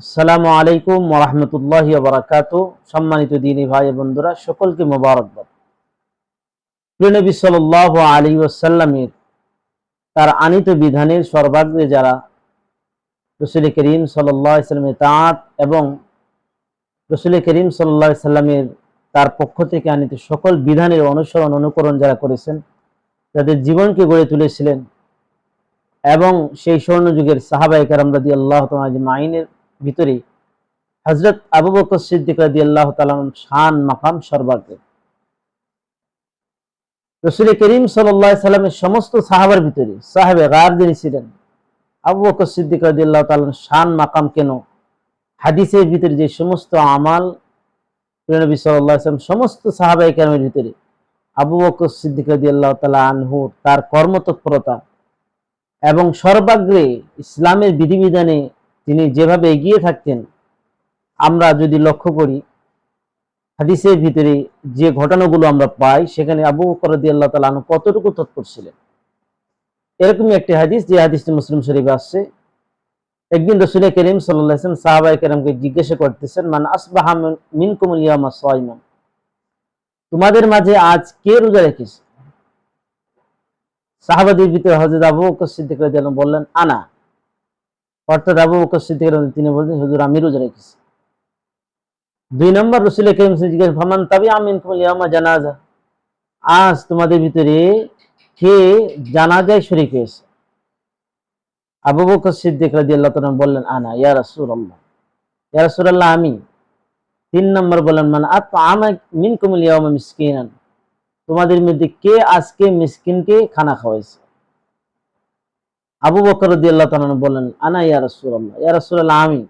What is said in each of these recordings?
আসসালামু আলাইকুম ওরহমতুল্লাহ বারাকাত সম্মানিত দিনী ভাই বন্ধুরা, সকলকে মোবারকবাদ। প্রিয়নবী সাল আলী ওসাল্লামের তার আনিত বিধানের সর্বাগ্রে যারা রসুল করিম সাল্লামের তাঁত এবং রসুল করিম সাল্লাহ সাল্লামের তার পক্ষ থেকে আনিত সকল বিধানের অনুসরণ, অনুকরণ যারা করেছেন, তাদের জীবনকে গড়ে তুলেছিলেন এবং সেই স্বর্ণযুগের সাহাবাই কারাম রাদি আল্লাহ মাইনের ভিতরে হজরত আবু বকর সিদ্দিক রাদি আল্লাহ শান মাকাম সর্বাগ্রে। রসুল করিম সাল্লাহ সাল্লামের সমস্ত সাহাবার ভিতরে সাহেবে গার যিনি ছিলেন। আবু বকর সিদ্দিক রাদি আল্লাহ শান মাকাম কেন? হাদিসের ভিতরে যে সমস্ত আমাল নবী সাল্লাম সমস্ত সাহাবাই কেরামের ভিতরে আবু বকর সিদ্দিক রাদি আল্লাহ আনহু তার কর্মতৎপরতা এবং সর্বাগ্রে ইসলামের বিধিবিধানে তিনি যেভাবে এগিয়ে থাকতেন, আমরা যদি লক্ষ্য করি, হাদিসের ভিতরে যে ঘটনাগুলো আমরা পাই, সেখানে আবু বকর রাদি আল্লাহ তালা কতটুকু তৎপর ছিলেন। এরকমই একটি হাদিস, যে হাদিসটি মুসলিম শরীফে আসছে। একদিন রসুল করিম সাল্লাম সাহাবাই কেরামকে জিজ্ঞাসা করতেছেন মানে আসবাহা মিন কুমুল ইয়ামা তোমাদের মাঝে আজ কে রোজা রেখেছে? সাহাবাদের ভিতরে হজরত আবু বকর সিদ্দিক রাদিয়াল্লাহু বললেন, আনা। অর্থাৎ আবু বকর সিদ্দিক তিনি বললেন হুজুর, আমি রোজা রেখেছি। দুই নম্বর রসুল করিম জিজ্ঞাসা ফামান তাবি আমিন কুমুল ইয়ামা জানাজা। আজ তোমাদের ভিতরে কে জানাজায় শরীক হয়েছে? আবু বকর সিদ্দিক রাদিয়াল্লাহু তাআলা বললেন, আনা, ইয়া রাসূলুল্লাহ। ইয়া রাসূলুল্লাহ, আমি। তিন নম্বর বলেন মানে আত আমা মিনকুম ইয়াউমা মিসকিনান। তোমাদের মধ্যে কে আজকে মিসকিনকে খানা খাওয়াইছে? আবু বকর রাদিয়াল্লাহু তাআলা বললেন আনা ইয়া রাসূলুল্লাহ? আমি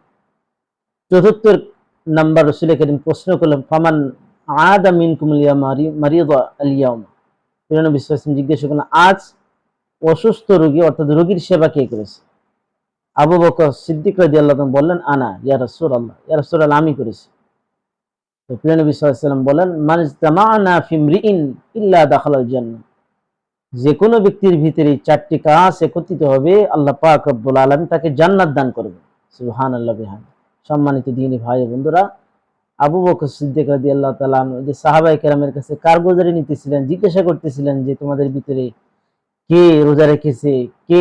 চতুর্থ নাম্বার রাসূল করিম প্রশ্ন করলেন ফামান আদা মিনকুম ইয়াউমা মারিদা আল ইয়াউমা নবী সাল্লাল্লাহু আলাইহি জিজ্ঞাসা করলেন, আজ অসুস্থ রোগী, অর্থাৎ রোগীর সেবা কে করেছে? আবু বকর সিদ্দিক রাজি বললেন, আনা, ইয়া রসুল আল্লাহ ইয়া রসুল আল্লাহ আমি করেছি। তো প্রিয় নবী সাল্লাম বলেন, মানা ফিমরিইন ইল্লা দাখালাল জান্নাহ। যে কোনো ব্যক্তির ভিতরে চারটি কাজ একত্রিত হবে, আল্লাহ পাক রব্বুল আলম তাকে জান্নাত দান করবে সুহান আল্লাহ বিহান সম্মানিত দিনী ভাই বন্ধুরা, আবু বকর সিদ্দিক রাজি আল্লাহ তালা যে সাহাবাই কেরামের কাছে কারগোজারি নিতেছিলেন, জিজ্ঞাসা করতেছিলেন যে তোমাদের ভিতরে কে রোজা রেখেছে, কে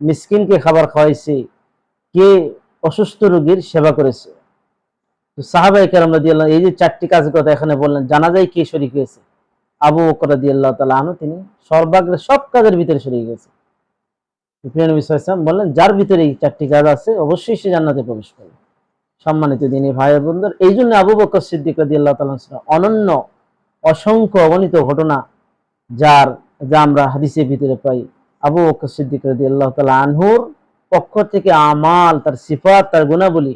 মিসকিনকে খাবার খাওয়াইছে, কে অসুস্থ রোগীর সেবা করেছে। তো সাহাবাই কেরাম রাদি আল্লাহ এই যে চারটি কাজের কথা এখানে বললেন, জানা যায় কে শরিক হয়েছে। আবু বকর রাদি আল্লাহ তালা আনু তিনি সর্বাগ্রে সব কাজের ভিতরে শরিক হয়েছে প্রিয় নবী সাল্লাম বললেন, যার ভিতরে এই চারটি কাজ আছে, অবশ্যই সে জান্নাতে প্রবেশ করবে। সম্মানিত দিনী ভাই বোনদের এই জন্য আবু বকর সিদ্দিক রাদি আল্লাহ তালা অনন্য, অসংখ্য অগণিত ঘটনা যার, যা আমরা হাদিসের ভিতরে পাই। আবু বকর সিদ্দিক রাদি আল্লাহ তালা আনহুর পক্ষ থেকে আমাল, তার সিফাত, তার গুণাবলী,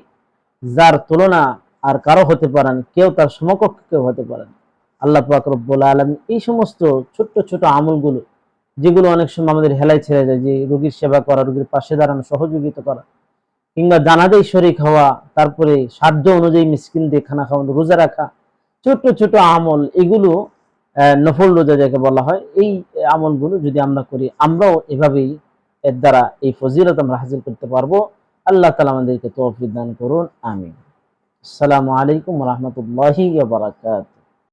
যার তুলনা আর কারও হতে পারেন কেউ তার সমকক্ষ, কেউ হতে পারেন আল্লাহ রব্বুল আলম এই সমস্ত ছোট্ট ছোট আমলগুলো, যেগুলো অনেক সময় আমাদের হেলায় ছেড়ে যায়, যে রোগীর সেবা করা, রোগীর পাশে দাঁড়ানো, সহযোগিতা করা, কিংবা জানাদেই শরিক হওয়া, তারপরে সাধ্য অনুযায়ী মিসকিন দিয়ে খানা খাওয়ানো, রোজা রাখা, ছোট্ট ছোট আমল, এগুলো নফল রোজা যাকে বলা হয়, এই আমলগুলো যদি আমরা করি, আমরাও এভাবেই এর দ্বারা এই ফজিলত আমরা হাসিল করতে পারব। আল্লাহ তালা আমাদেরকে তৌফিক দান করুন, আমিন। আসসালামু আলাইকুম রহমতুল্লাহি বারাকাত